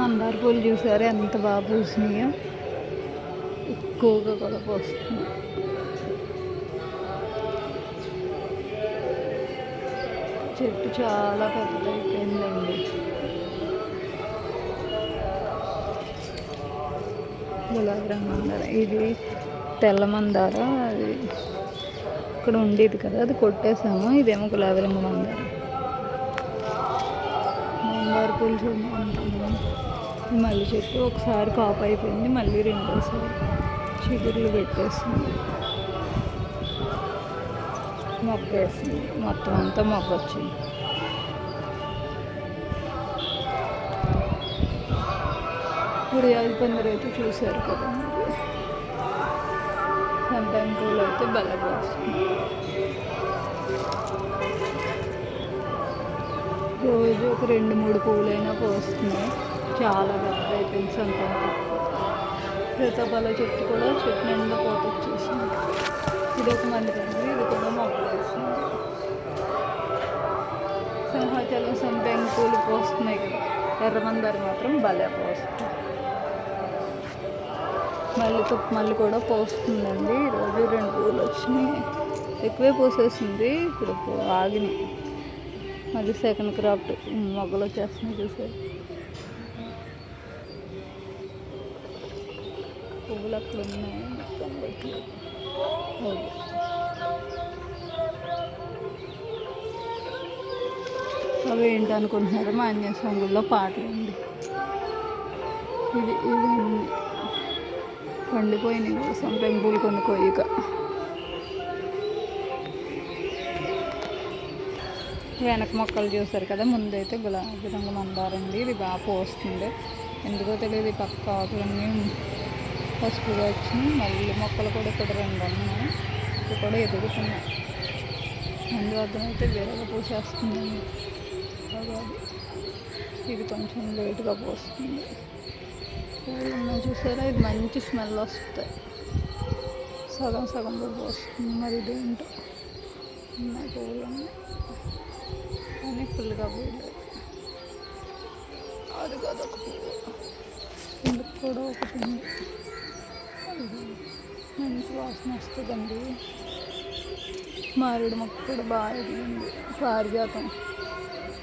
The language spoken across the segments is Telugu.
మందార పూలు చూసారు ఎంత బాగా పూసినాయో? ఎక్కువగా కూడా పోస్తుంది చెట్టు చాలా పెద్దదైపోయిందండి. గులాబీ రంగు మందార. ఇది తెల్ల మందార అది ఇక్కడ ఉండేది కదా అది కొట్టేసాము. ఇదేమో గులాబీ రంగు మందార. మందార పూలు చూడండి మళ్ళీ చెట్టు ఒకసారి కాపు అయిపోయింది మళ్ళీ రెండోసారి చిగుర్లు పెట్టేస్తుంది మొక్క వేసింది మొత్తం అంతా మొక్క వచ్చింది ఉడియాల పందిరి అయితే చూశారు కదా మీరు. సంతాన పూలు అయితే బలంగా వస్తుంది రోజు ఒక రెండు మూడు పూలైనా పోస్తున్నాయి చాలా పెద్ద ఐటమ్స్ సంతాన ప్రతాపాల చెట్టు కూడా చెట్టు నిండా పోత వచ్చేసింది ఇది ఒక మంది అండి ఇది కూడా మొక్కలు వేసింది సింహాచలం సంపెంగ పూలు పోస్తున్నాయి కదా. ఎర్రమందారు మాత్రం భలే పోస్తుంది. మళ్ళీ తుప్పు మళ్ళీ కూడా పోస్తుందండి. ఈరోజు రెండు పూలు వచ్చినాయి. ఎక్కువే పోసేసింది. ఇప్పుడు ఆగినాయి. మళ్ళీ సెకండ్ క్రాఫ్ట్ మొగ్గలు వచ్చేస్తున్నాయి చూసారు పువ్వులు అక్కడ ఉన్నాయి. అవి. ఏంటి అనుకుంటున్నారు? మా అన్య సాంగుల్లో పాటలు అండి. ఇవి ఇవి పండిపోయినాయి. కూడా సంపెంగ పూలు కొన్ని కొయ్యక వెనక మొక్కలు చూసారు కదా ముందైతే గులాబీ రంగు మందారండి ఇది బాగా పోస్తుంది. ఎందుకో తెలియదు ఈ పక్క ఆకులన్నీ పసుపుగా వచ్చినాయి. మళ్ళీ మొక్కలు కూడా ఇక్కడ రెండు ఉన్నాయి. ఇవి కూడా ఎదుగుతున్నాయి. అందువల్ల అయితే వేరేగా పూసేస్తుందండి. ఇది కొంచెం లేటుగా పోస్తుంది. పూలు ఉన్నాయి చూసారా? ఇది మంచి స్మెల్ వస్తాయి సగం సగం పోస్తుంది. వస్తుంది మరి ఇదేంటో? ఉన్నాయి పూలు ఉన్నాయి. కానీ ఫుల్గా పూయలేదు అది కాదు ఒక పువ్వు. ఇందుకు కూడా ఒకటి ఉంది. మంచి వాసన వస్తుందండి. మారేడు మొక్క కూడా బాగా ఎదిగింది. పారిజాతం.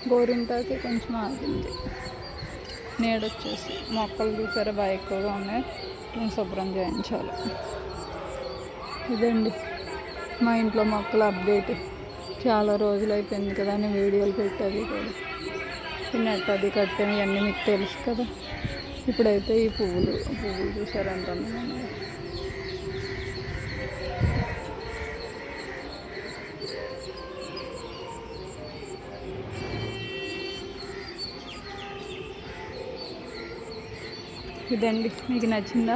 గోరింటాకి కొంచెం ఆగింది. నీడొచ్చేసి మొక్కలు చూసారా? బాగా ఎక్కువగా ఉన్నాయి. నేను శుభ్రం చేయించాలి. ఇదండి మా ఇంట్లో మొక్కల అప్డేట్. చాలా రోజులు అయిపోయింది కదా అని వీడియోలు పెట్టాలి కూడా. ఈ నెట్ అది కట్టాను ఇవన్నీ మీకు తెలుసు కదా. ఇప్పుడైతే ఈ పువ్వులు పువ్వులు చూసారంట ఇదండి మీకు నచ్చిందా?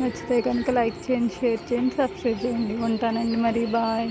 నచ్చితే కనుక లైక్ చేయండి షేర్ చేయండి సబ్స్క్రైబ్ చేయండి. ఉంటానండి మరి బాయ్.